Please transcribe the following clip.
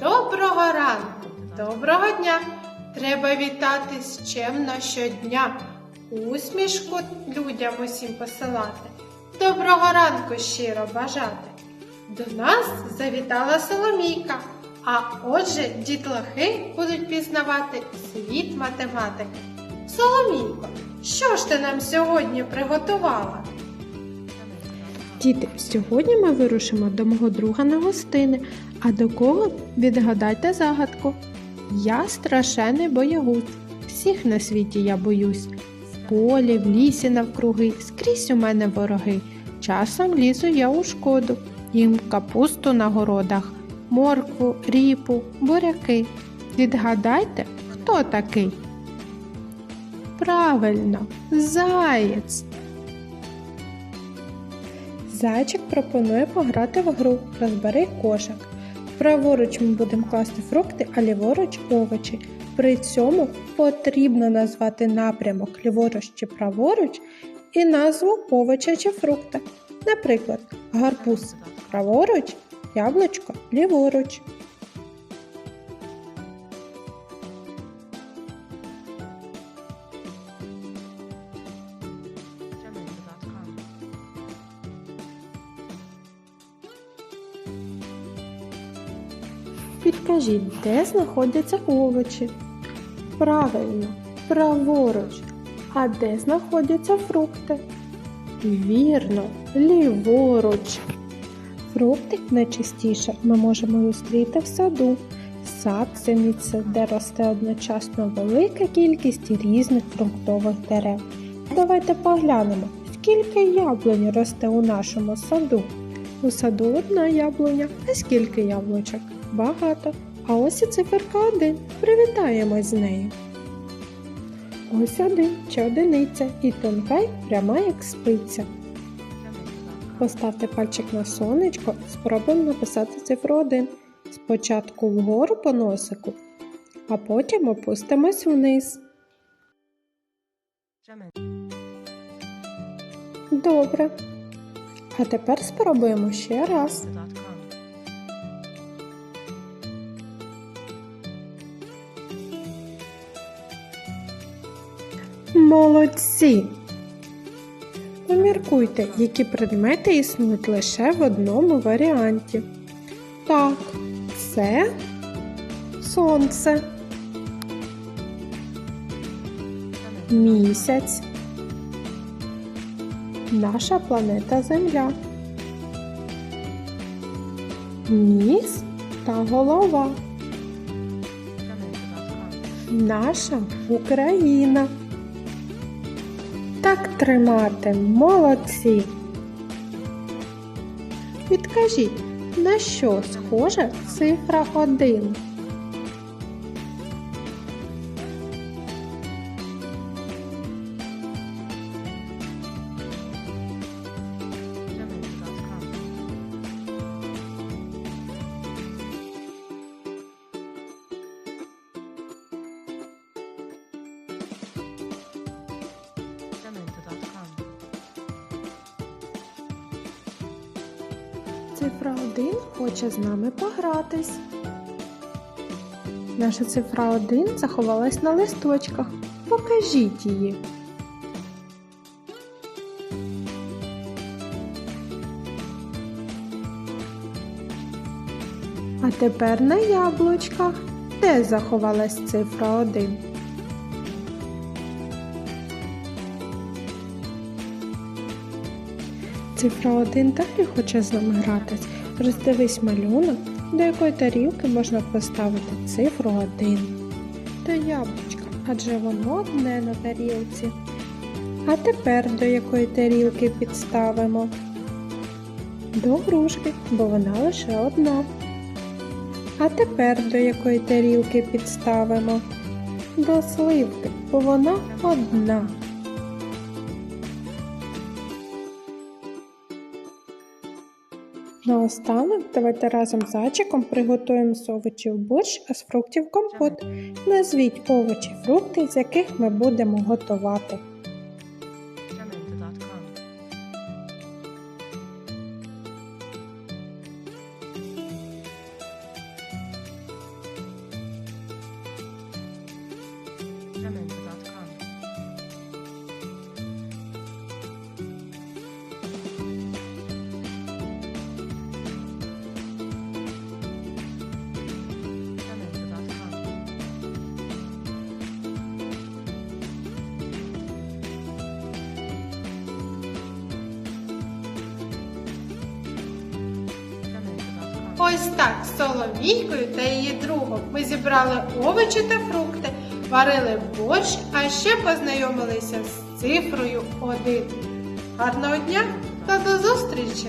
Доброго ранку, доброго дня. Треба вітатись чемно щодня. Усмішку людям усім посилати. Доброго ранку щиро бажати. До нас завітала Соломійка. А отже, дітлахи будуть пізнавати світ математики. Соломійко, що ж ти нам сьогодні приготувала? Діти, сьогодні ми вирушимо до мого друга на гостини. А до кого? Відгадайте загадку. Я страшений боягуз. Всіх на світі я боюсь. В полі, в лісі навкруги, скрізь у мене вороги. Часом лізу я у шкоду. Їм капусту на городах, моркву, ріпу, буряки. Відгадайте, хто такий? Правильно, заєць. Зайчик пропонує пограти в гру Розбери кошик. Праворуч ми будемо класти фрукти, а ліворуч овочі. При цьому потрібно назвати напрямок ліворуч чи праворуч і назву овоча чи фрукта. Наприклад, гарбуз праворуч, яблучко ліворуч. Підкажіть, де знаходяться овочі? Правильно, праворуч. А де знаходяться фрукти? Вірно, ліворуч. Фрукти найчастіше ми можемо зустріти в саду. Сад це місце, де росте одночасно велика кількість різних фруктових дерев. Давайте поглянемо, скільки яблунь росте у нашому саду. У саду одна яблуня, а скільки яблучок? Багато. А ось і циферка один. Привітаємось з нею. Ось один чи одиниця і тонка й пряма, як спиця. Поставте пальчик на сонечко, спробуємо написати цифру 1. Спочатку вгору по носику, а потім опустимось вниз. Добре. А тепер спробуємо ще раз. Молодці! Поміркуйте, які предмети існують лише в одному варіанті. Так, це сонце, місяць, наша планета Земля, ніс та голова, наша Україна. Так тримати, молодці. Підкажіть, на що схожа цифра 1? Цифра 1 хоче з нами погратись. Наша цифра 1 заховалась на листочках. Покажіть її. А тепер на яблучках. Де заховалась цифра 1? Цифра 1 далі хоче з нами гратись. Роздивись малюнок, до якої тарілки можна поставити цифру 1. До яблучка, адже воно одне на тарілці. А тепер до якої тарілки підставимо? До грушки, бо вона лише одна. А тепер до якої тарілки підставимо? До сливки, бо вона одна. Наостанок давайте разом з ачиком приготуємо з овочів борщ, а з фруктів компот. Назвіть овочі, фрукти, з яких ми будемо готувати. Amen. Ось так з Соломійкою та її другом ми зібрали овочі та фрукти, варили борщ, а ще познайомилися з цифрою 1. Гарного дня та до зустрічі!